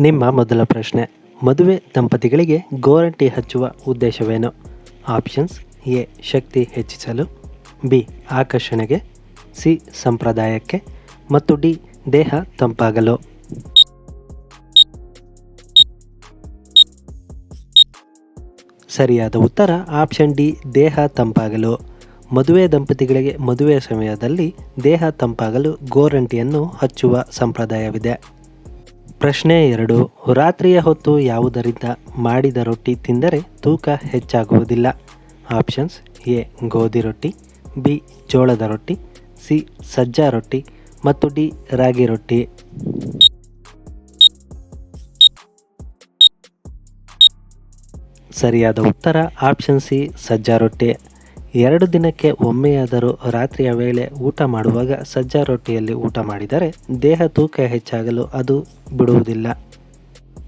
ನಿಮ್ಮ ಮೊದಲ ಪ್ರಶ್ನೆ. ಮದುವೆ ದಂಪತಿಗಳಿಗೆ ಗೋರಂಟಿ ಹಚ್ಚುವ ಉದ್ದೇಶವೇನು? ಆಪ್ಷನ್ಸ್ ಎ, ಶಕ್ತಿ ಹೆಚ್ಚಿಸಲು, ಬಿ, ಆಕರ್ಷಣೆಗೆ, ಸಿ, ಸಂಪ್ರದಾಯಕ್ಕೆ, ಮತ್ತು ಡಿ, ದೇಹ ತಂಪಾಗಲು. ಸರಿಯಾದ ಉತ್ತರ ಆಪ್ಷನ್ ಡಿ, ದೇಹ ತಂಪಾಗಲು. ಮದುವೆ ದಂಪತಿಗಳಿಗೆ ಮದುವೆ ಸಮಯದಲ್ಲಿ ದೇಹ ತಂಪಾಗಲು ಗೋರಂಟಿಯನ್ನು ಹಚ್ಚುವ ಸಂಪ್ರದಾಯವಿದೆ. ಪ್ರಶ್ನೆ ಎರಡು. ರಾತ್ರಿಯ ಹೊತ್ತು ಯಾವುದರಿಂದ ಮಾಡಿದ ರೊಟ್ಟಿ ತಿಂದರೆ ತೂಕ ಹೆಚ್ಚಾಗುವುದಿಲ್ಲ. Options A. ಗೋಧಿ ರೊಟ್ಟಿ, ಬಿ. ಜೋಳದ ರೊಟ್ಟಿ, ಸಿ. ಸಜ್ಜಾ ರೊಟ್ಟಿ ಮತ್ತು ಡಿ. ರಾಗಿ ರೊಟ್ಟಿ. ಸರಿಯಾದ ಉತ್ತರ ಆಪ್ಷನ್ ಸಿ. ಸಜ್ಜಾ ರೊಟ್ಟಿ. ಎರಡು ದಿನಕ್ಕೆ ಒಮ್ಮೆಯಾದರೂ ರಾತ್ರಿಯ ವೇಳೆ ಊಟ ಮಾಡುವಾಗ ಸಜ್ಜಾ ರೊಟ್ಟಿಯಲ್ಲಿ ಊಟ ಮಾಡಿದರೆ ದೇಹ ತೂಕ ಹೆಚ್ಚಾಗಲು ಅದು ಬಿಡುವುದಿಲ್ಲ.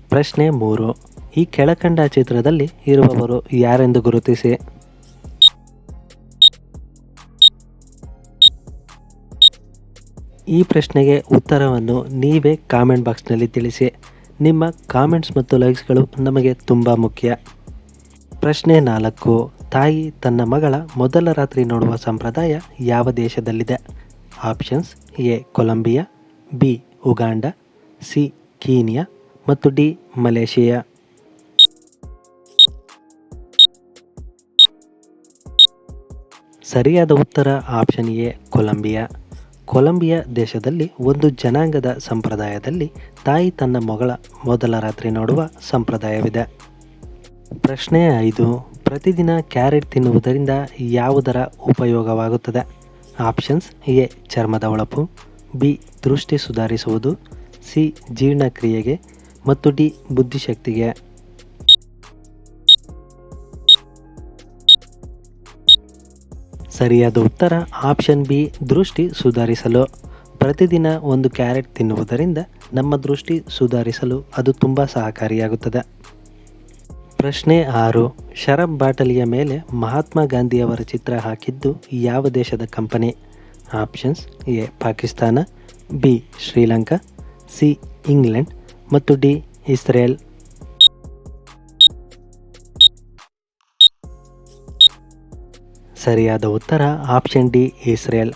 ಪ್ರಶ್ನೆ ಮೂರು. ಈ ಕೆಳಕಂಡ ಚಿತ್ರದಲ್ಲಿ ಇರುವವರು ಯಾರೆಂದು ಗುರುತಿಸಿ? ಈ ಪ್ರಶ್ನೆಗೆ ಉತ್ತರವನ್ನು ನೀವೇ ಕಾಮೆಂಟ್ ಬಾಕ್ಸ್ನಲ್ಲಿ ತಿಳಿಸಿ. ನಿಮ್ಮ ಕಾಮೆಂಟ್ಸ್ ಮತ್ತು ಲೈಕ್ಸ್ಗಳು ನಮಗೆ ತುಂಬ ಮುಖ್ಯ. ಪ್ರಶ್ನೆ ನಾಲ್ಕು. ತಾಯಿ ತನ್ನ ಮಗಳ ಮೊದಲ ರಾತ್ರಿ ನೋಡುವ ಸಂಪ್ರದಾಯ ಯಾವ ದೇಶದಲ್ಲಿದೆ? Options A, Colombia, B, Uganda, C, Kenya ಮತ್ತು ಡಿ, ಮಲೇಷಿಯಾ. ಸರಿಯಾದ ಉತ್ತರ ಆಪ್ಷನ್ ಎ, ಕೊಲಂಬಿಯಾ. ಕೊಲಂಬಿಯಾ ದೇಶದಲ್ಲಿ ಒಂದು ಜನಾಂಗದ ಸಂಪ್ರದಾಯದಲ್ಲಿ ತಾಯಿ ತನ್ನ ಮಗಳ ಮೊದಲ ರಾತ್ರಿ ನೋಡುವ ಸಂಪ್ರದಾಯವಿದೆ. ಪ್ರಶ್ನೆ ಐದು ಪ್ರತಿದಿನ ಕ್ಯಾರೆಟ್ ತಿನ್ನುವುದರಿಂದ ಯಾವುದರ ಉಪಯೋಗವಾಗುತ್ತದೆ? ಆಪ್ಷನ್ಸ್ ಎ, ಚರ್ಮದ ಹೊಳಪು ಬಿ, ದೃಷ್ಟಿ ಸುಧಾರಿಸುವುದು, ಸಿ, ಜೀರ್ಣಕ್ರಿಯೆಗೆ, ಮತ್ತು ಡಿ, ಬುದ್ಧಿಶಕ್ತಿಗೆ. ಸರಿಯಾದ ಉತ್ತರ ಆಪ್ಷನ್ ಬಿ, ದೃಷ್ಟಿ ಸುಧಾರಿಸಲು. ಪ್ರತಿದಿನ ಒಂದು ಕ್ಯಾರೆಟ್ ತಿನ್ನುವುದರಿಂದ ನಮ್ಮ ದೃಷ್ಟಿ ಸುಧಾರಿಸಲು ಅದು ತುಂಬ ಸಹಕಾರಿಯಾಗುತ್ತದೆ. ಪ್ರಶ್ನೆ ಆರು. ಶರಬ್ ಬಾಟಲಿಯ ಮೇಲೆ ಮಹಾತ್ಮ ಗಾಂಧಿಯವರ ಚಿತ್ರ ಹಾಕಿದ್ದು ಯಾವ ದೇಶದ company? Options A. Pakistan, B. Sri Lanka, C. England ಮತ್ತು ಡಿ. ಇಸ್ರೇಲ್. ಸರಿಯಾದ ಉತ್ತರ ಆಪ್ಷನ್ ಡಿ. ಇಸ್ರೇಲ್.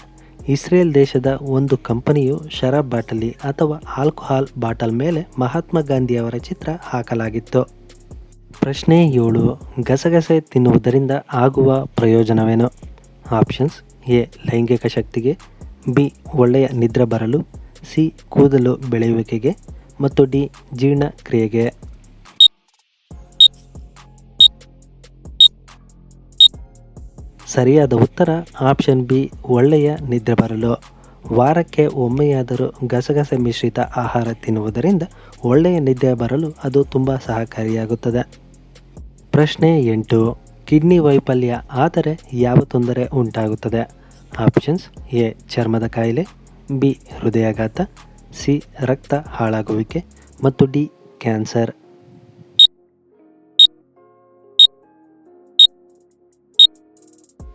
ಇಸ್ರೇಲ್ ದೇಶದ ಒಂದು ಕಂಪನಿಯು ಶರಾಬ್ ಬಾಟಲಿ ಅಥವಾ ಆಲ್ಕೋಹಾಲ್ ಬಾಟಲ್ ಮೇಲೆ ಮಹಾತ್ಮ ಗಾಂಧಿಯವರ ಚಿತ್ರ ಹಾಕಲಾಗಿತ್ತು. ಪ್ರಶ್ನೆ ಏಳು, ಗಸಗಸೆ ತಿನ್ನುವುದರಿಂದ ಆಗುವ ಪ್ರಯೋಜನವೇನು? ಆಪ್ಷನ್ಸ್, ಎ, ಲೈಂಗಿಕ ಶಕ್ತಿಗೆ, ಬಿ, ಒಳ್ಳೆಯ ನಿದ್ರೆ ಬರಲು, ಸಿ, ಕೂದಲು ಬೆಳೆಯುವಿಕೆಗೆ, ಮತ್ತು ಡಿ ಜೀರ್ಣಕ್ರಿಯೆಗೆ ಸರಿಯಾದ ಉತ್ತರ ಆಪ್ಷನ್ ಬಿ, ಒಳ್ಳೆಯ ನಿದ್ರೆ ಬರಲು. ವಾರಕ್ಕೆ ಒಮ್ಮೆಯಾದರೂ ಗಸಗಸೆ ಮಿಶ್ರಿತ ಆಹಾರ ತಿನ್ನುವುದರಿಂದ ಒಳ್ಳೆಯ ನಿದ್ದೆ ಬರಲು ಅದು ತುಂಬ ಸಹಕಾರಿಯಾಗುತ್ತದೆ. ಪ್ರಶ್ನೆ ಎಂಟು, ಕಿಡ್ನಿ ವೈಫಲ್ಯ ಆದರೆ ಯಾವ ತೊಂದರೆ ಉಂಟಾಗುತ್ತದೆ? ಆಪ್ಷನ್ಸ್ ಎ, ಚರ್ಮದ ಕಾಯಿಲೆ, ಬಿ, ಹೃದಯಾಘಾತ, ಸಿ, ರಕ್ತ ಹಾಳಾಗುವಿಕೆ ಮತ್ತು ಡಿ, ಕ್ಯಾನ್ಸರ್.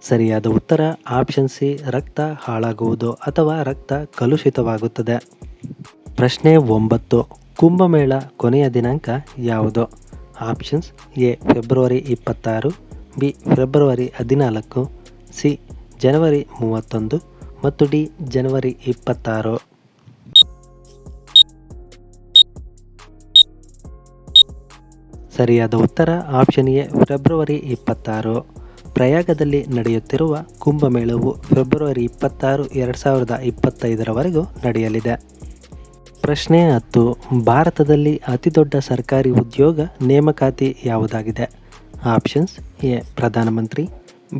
ಸರಿಯಾದ ಉತ್ತರ ಆಪ್ಷನ್ ಸಿ, ರಕ್ತ ಹಾಳಾಗುವುದು ಅಥವಾ ರಕ್ತ ಕಲುಷಿತವಾಗುತ್ತದೆ. ಪ್ರಶ್ನೆ ಒಂಬತ್ತು, ಕುಂಭಮೇಳ ಕೊನೆಯ ದಿನಾಂಕ ಯಾವುದು? ಆಪ್ಷನ್ಸ್ ಎ ಫೆಬ್ರವರಿ ಇಪ್ಪತ್ತಾರು, ಬಿ ಫೆಬ್ರವರಿ ಹದಿನಾಲ್ಕು, ಸಿ ಜನವರಿ ಮೂವತ್ತೊಂದು ಮತ್ತು ಡಿ ಜನವರಿ ಇಪ್ಪತ್ತಾರು. ಸರಿಯಾದ ಉತ್ತರ ಆಪ್ಷನ್ ಎ ಫೆಬ್ರವರಿ ಇಪ್ಪತ್ತಾರು. ಪ್ರಯಾಗದಲ್ಲಿ ನಡೆಯುತ್ತಿರುವ ಕುಂಭಮೇಳವು ಫೆಬ್ರವರಿ ಇಪ್ಪತ್ತಾರು, ಎರಡು ಸಾವಿರದ ಇಪ್ಪತ್ತೈದರವರೆಗೂ ನಡೆಯಲಿದೆ. ಪ್ರಶ್ನೆ ಹತ್ತು, ಭಾರತದಲ್ಲಿ ಅತಿದೊಡ್ಡ ಸರ್ಕಾರಿ ಉದ್ಯೋಗ ನೇಮಕಾತಿ ಯಾವುದಾಗಿದೆ? ಆಪ್ಷನ್ಸ್ ಎ, ಪ್ರಧಾನಮಂತ್ರಿ,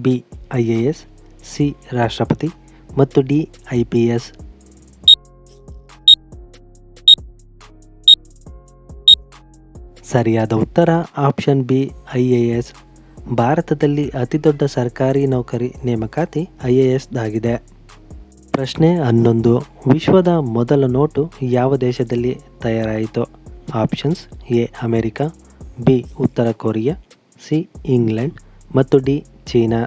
B, I A S, C, ರಾಷ್ಟ್ರಪತಿ ಮತ್ತು ಡಿ, ಐ ಪಿ ಎಸ್. ಸರಿಯಾದ ಉತ್ತರ option B, I A S. ಭಾರತದಲ್ಲಿ ಅತಿದೊಡ್ಡ ಸರ್ಕಾರಿ ನೌಕರಿ ನೇಮಕಾತಿ ಐ ಎ ಎಸ್ದಾಗಿದೆ ಪ್ರಶ್ನೆ ಹನ್ನೊಂದು. ವಿಶ್ವದ ಮೊದಲ ನೋಟು ಯಾವ ದೇಶದಲ್ಲಿ ತಯಾರಾಯಿತು? ಆಪ್ಷನ್ಸ್ ಎ, ಅಮೆರಿಕ, ಬಿ, ಉತ್ತರ ಕೊರಿಯಾ, ಸಿ, ಇಂಗ್ಲೆಂಡ್ ಮತ್ತು ಡಿ, ಚೀನಾ.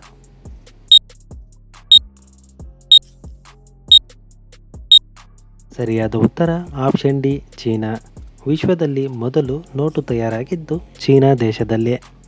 ಸರಿಯಾದ ಉತ್ತರ ಆಪ್ಷನ್ ಡಿ, ಚೀನಾ. ವಿಶ್ವದಲ್ಲಿ ಮೊದಲು ನೋಟು ತಯಾರಾಗಿದ್ದು ಚೀನಾ ದೇಶದಲ್ಲಿ.